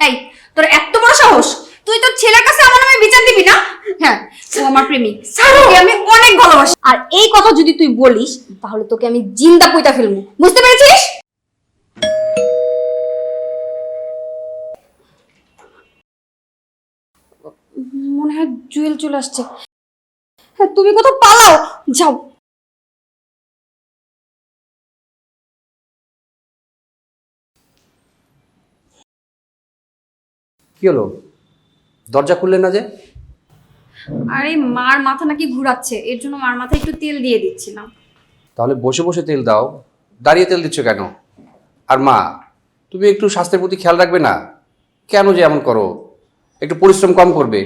এই তোর এত বড় সাহস? তুই তোর ছেলের কাছে আমার নামে বিচার দিবি না? হ্যাঁ ও আমার প্রেমিক। ওকে আমি অনেক ভালোবাসি। আর এই কথা যদি তুই বলিস তাহলে তোকে আমি জিন্দা পুইতা ফেলব। বুঝতে পেরেছিস? মনে হয় জুয়েল চলে আসছে। হ্যাঁ তুমি কোথাও পালাও। যাও। কি হলো? দরজা খুললে না যে? আরে মার মাথা নাকি ঘুরাচ্ছে এর জন্য মার মাথায় একটু তেল দিয়ে দিচ্ছিলাম। তাহলে বসে বসে তেল দাও। দাঁড়িয়ে তেল দিচ্ছ কেন? আর মা তুমি একটু স্বাস্থ্যের প্রতি খেয়াল রাখবে না? কেন যে এমন করো? একটু পরিশ্রম কম করবে।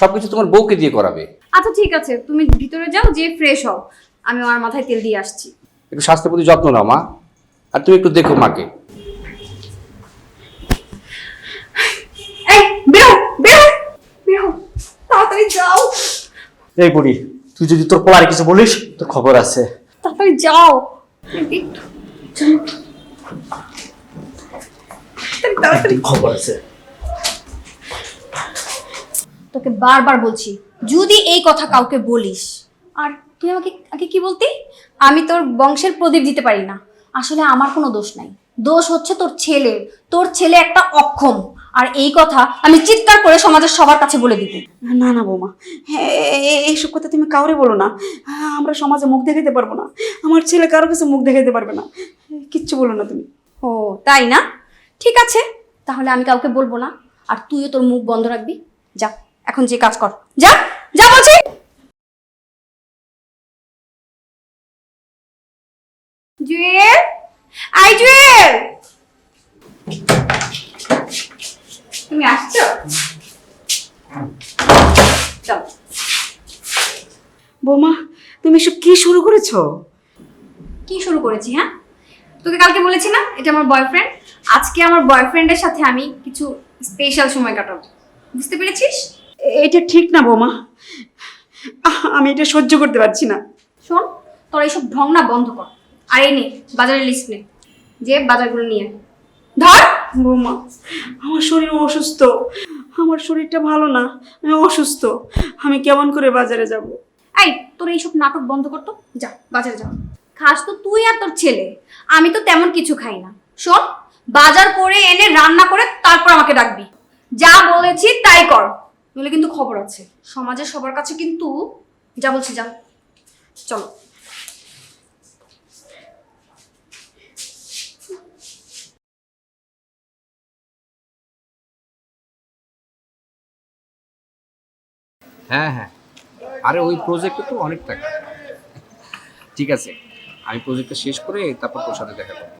সব কিছু তোমার বউকে দিয়ে করাবে। আচ্ছা ঠিক আছে তুমি ভিতরে যাও যে ফ্রেশ হও। আমি আমার মাথায় তেল দিয়ে আসছি। একটু স্বাস্থ্যের প্রতি যত্ন নাও মা। আর তুমি একটু দেখো মাকে এই বেরো বেরো বেরো তাড়াতাড়ি যাও। এই বুড়ি তুই যদি তোর পোলারে কিছু বলিস তোর খবর আছে। তাড়াতাড়ি যাও। তাড়াতাড়ি। খবর আছে। তোকে বারবার বলছি যদি এই কথা কাউকে বলিস। আর তুই আমাকে আগে কি বলতি? আমি তোর বংশের প্রদীপ দিতে পারি না। আসলে আমার কোনো দোষ নাই। দোষ হচ্ছে তোর ছেলের। তোর ছেলে একটা অক্ষম। আর এই কথা আমি চিৎকার করে সমাজের সবার কাছে বলে দিব। না না বৌমা। হ্যাঁ, এইসব কথা তুমি কাউরে বলো না। আমরা সমাজে মুখ দেখাতে পারব না। আমার ছেলে কারও কাছে মুখ দেখাতে পারবে না। কিচ্ছু বলো না তুমি। ও তাই না? ঠিক আছে। তাহলে আমি কাউকে বলব না। আর তুইও তোর মুখ বন্ধ রাখবি। যা এখন যে কাজ কর। যা যা বলছি। জুয়েল? আই জুয়েল! তুমি আসছো? চল। বৌমা তুমি এসব কি শুরু করেছ? কি শুরু করেছি হ্যাঁ? তোকে কালকে বলেছি না এটা আমার বয়ফ্রেন্ড আজকে আমার বয়ফ্রেন্ডের সাথে আমি কিছু স্পেশাল সময় কাটাবো। বুঝতে পেরেছিস? এটা ঠিক না বৌমা। আমি এটা সহ্য করতে পারছি না। শোন তোর এইসব ঢং না বন্ধ কর। আর এই নে বাজারের লিস্ট নে। যে বাজারগুলো নিয়ে। ধর! বৌমা, আমার শরীর অসুস্থ। আমার শরীরটা ভালো না, আমি অসুস্থ। আমি কেমন করে বাজারে যাব? এই, তোর এইসব নাটক বন্ধ কর তো। যা, বাজারে যা। খাস তো তুই আর তোর ছেলে। আমি তো তেমন কিছু খাই না। শোন, বাজার করে এনে রান্না করে তারপর আমাকে ডাকবি। যা বলেছি তাই কর। নইলে কিন্তু খবর আছে। সমাজের সবার কাছে কিন্তু যা বলছি যা। চলো। হ্যাঁ হ্যাঁ। আরে ওই প্রজেক্টে তো অনেক টাকা। ঠিক আছে, আমি প্রজেক্টটা শেষ করে তারপর তোর সাথে দেখা করব।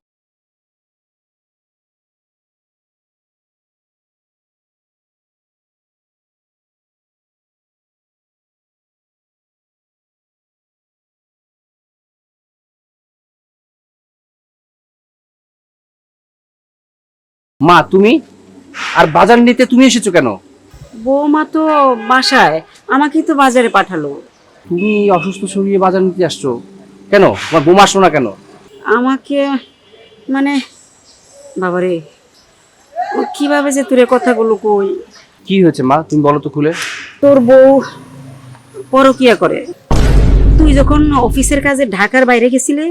মা, তুমি? আর বাজার নিতে তুমি এসেছ কেন? বৌমা তো বাসায় আমাকেই তো বাজারে পাঠালো। তুমি অসুস্থ শরীরে বাজার নিতে আসছো। কেন? তোমার বোমা আসলো না কেন? আমাকে মানে বাবারে ও কীভাবে যে তোর কথাগুলো কই? কি হয়েছে মা? তুমি বলো তো খুলে। তোর বউ পরকিয়া করে। তুই যখন অফিসের কাজে ঢাকার বাইরে গেছিলে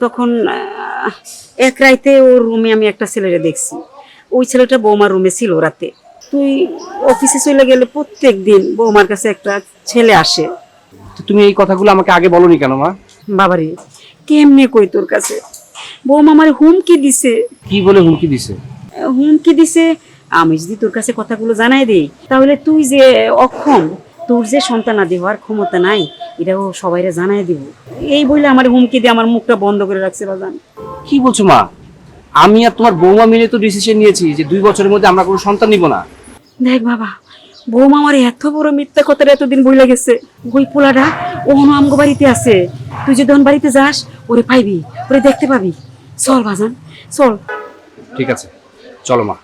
তখন আহ, এক রাইতে ওর রুমে আমি একটা ছেলেরে দেখছি। ওই ছেলেটা বৌমার রুমে ছিল রাতে। তুই অফিসে চলে গেলে প্রত্যেক দিন বৌমার কাছে একটা ছেলে আসে। তো তুমি এই কথাগুলো আমাকে আগে বলনি কেন মা? বাবারে কেমনে কই তোর কাছে? বৌমা আমার হুমকি দিছে। কি বলে হুমকি দিছে? হুমকি দিছে আমি যদি তোর কাছে কথাগুলো জানাই দেই তাহলে তুই যে অক্ষম তোর যে সন্তানাদি হওয়ার ক্ষমতা নাই এটাও সবাইরে জানাই দিব। এই বলে আমার হুমকি দিয়ে আমার মুখটা বন্ধ করে রাখছে বাজান। কি বলছো মা? আমি আর তোমার বৌমা মিলে তো ডিসিশন নিয়েছি যে দুই বছরের মধ্যে আমরা কোনো সন্তান নিব না। দেখ বাবা বৌমা আমার এত বড় মিথ্যা কথাটা এতদিন বইলা গেছে। ওই পোলাটা ওহনো আমগো বাড়িতে আছে। তুই যদি ওন বাড়িতে যাস ওরে পাইবি ওরে দেখতে পাবি। চল বাজান চল। ঠিক আছে চলো মা।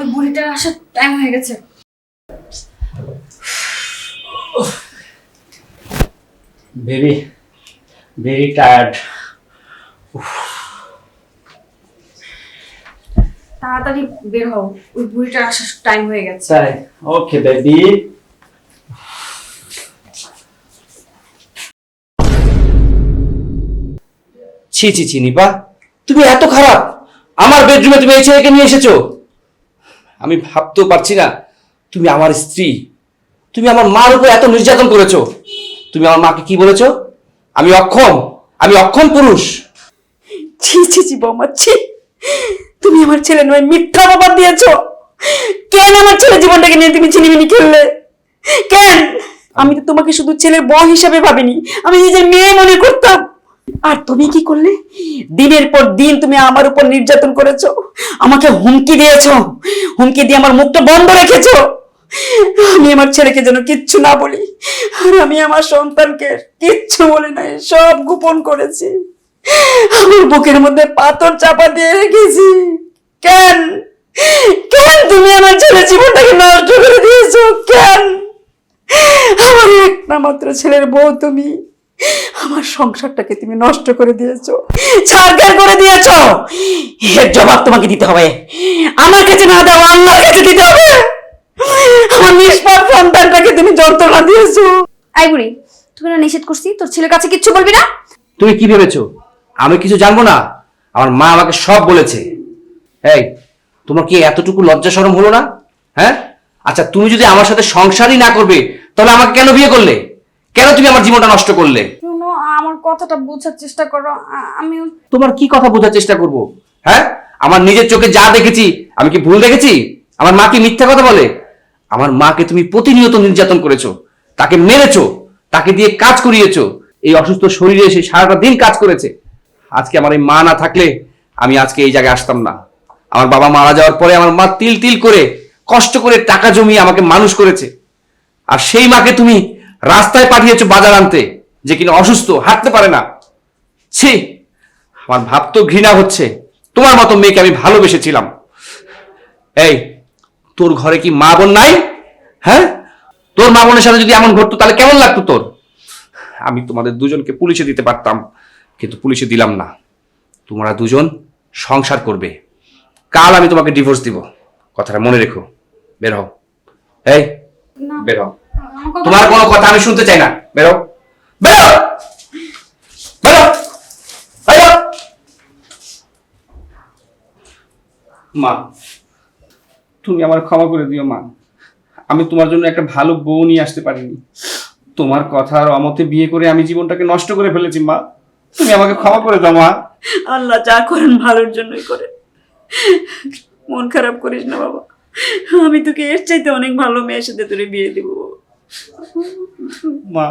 ওই বুড়িটার আসার টাইম হয়ে গেছে। ভেরি ভেরি টায়ার্ড তাড়াতাড়ি বের হও ওই বুড়িটার আসার টাইম হয়ে গেছে। তাই? ওকে বেবি ছি ছি ছি নিপা তুমি এত খারাপ। আমার বেডরুমে তুমি এই ছেলেকে নিয়ে এসেছ। আমি ভাবতেও পারছি না, তুমি আমার স্ত্রী। তুমি আমার মার উপর এত নির্যাতন করেছ। তুমি আমার মাকে কি বলেছ? আমি অক্ষম আমি অক্ষম পুরুষ। ছি ছি ছি ছি। তুমি আমার ছেলে নয়, মিথ্যা বাবা দিয়েছ। কেন আমার ছেলে জীবনটাকে নিয়ে তুমি ছিনিমিনি খেললে? কেন? আমি তো তোমাকে শুধু ছেলের বউ হিসাবে ভাবিনি, আমি নিজের মেয়ে মনে করতাম। আর তুমি কি করলে? দিনের পর দিন তুমি আমার উপর নির্যাতন করেছ, আমাকে হুমকি দিয়েছ, হুমকি দিয়ে আমার মুখটা বন্ধ রেখেছো। আমি আমার ছেলেকে যেন কিচ্ছু না বলি, আর আমি আমার সন্তানকে কিচ্ছু বলি নাই সব গোপন করেছি। আমার বুকের মধ্যে পাথর চাপা দিয়ে রেখেছি। কেন? কেন তুমি আমার ছেলে জীবনটাকে নষ্ট করে দিয়েছ? কেন? আমার একটা মাত্র ছেলের বউ তুমি। আমার সংসারটাকে তুমি নষ্ট করে দিয়েছ। ছাড়খাড় করে দিয়েছ। এর জবাব তোমাকে দিতে হবে। আমার কাছে না দাও আল্লাহর কাছে দিতে হবে। আমার নিষ্পাপ সন্তানটাকে তুমি যন্ত্রণা দিয়েছ। আই বুড়ি তুমি না নিষেধ করছি তোর ছেলের কাছে কিচ্ছু বলবি না? তুমি কি ভেবেছো? আমি কিছু জানব না? আমার মা আমাকে সব বলেছে। এই তোমার কি এতটুকু লজ্জা শরম হলো না? হ্যাঁ? আচ্ছা তুমি যদি আমার সাথে সংসারই না করবে তাহলে আমাকে কেন বিয়ে করলে? কেন তুমি আমার জীবনটা নষ্ট করলে? শুনো আমার কথাটা বোঝার চেষ্টা করো। আ- আমি তোমার কি কথা বোঝার চেষ্টা করব? হ্যাঁ? আমার নিজের চোখে যা দেখেছি আমি কি ভুল দেখেছি? আমার মা কি মিথ্যা কথা বলে? আমার মাকে তুমি প্রতিনিয়ত নির্যাতন করেছ তাকে মেরেছো তাকে দিয়ে কাজ করিয়েছো। এই অসুস্থ শরীরে এসে সারাটা দিন কাজ করেছে। আজকে আমার এই মা না থাকলে আমি আজকে এই জায়গায় আসতাম না। আমার বাবা মারা যাওয়ার পরে আমার মা তিল তিল করে কষ্ট করে টাকা জমিয়ে আমাকে মানুষ করেছে। আর সেই মাকে তুমি রাস্তায় পাঠিয়েছো বাজার আনতে যে কিনা অসুস্থ হাঁটতে পারে না। ছি আমার ভাব তো ঘৃণা হচ্ছে। তোমার মতো মেয়েকে আমি ভালোবেসেছিলাম। এই তোর ঘরে কি মা বোন নাই? হ্যাঁ? তোর মা বোনের সাথে যদি এমন ঘটতো তাহলে কেমন লাগতো তোর? আমি তোমাদের দুজনকে পুলিশে দিতে পারতাম কিন্তু পুলিশে দিলাম না। তোমরা দুজন সংসার করবে। কাল আমি তোমাকে ডিভোর্স দিব। কথাটা মনে রেখো। বের হও। এই বের হও। তোমার কোনো কথা আমি শুনতে চাই না। বেরো। বেরো! বেরো! বেরো! মা তুমি আমার ক্ষমা করে দিও মা। আমি তোমার জন্য একটা ভালো বউ নিয়ে আসতে পারিনি। তোমার কথার অমতে বিয়ে করে আমি জীবনটাকে নষ্ট করে ফেলেছি মা। তুমি আমাকে ক্ষমা করে দাও মা। আল্লাহ যা করেন ভালোর জন্যই করে মন খারাপ করিস না বাবা। আমি তোকে এর চাইতে অনেক ভালো মেয়ের সাথে তোরে বিয়ে দিব মা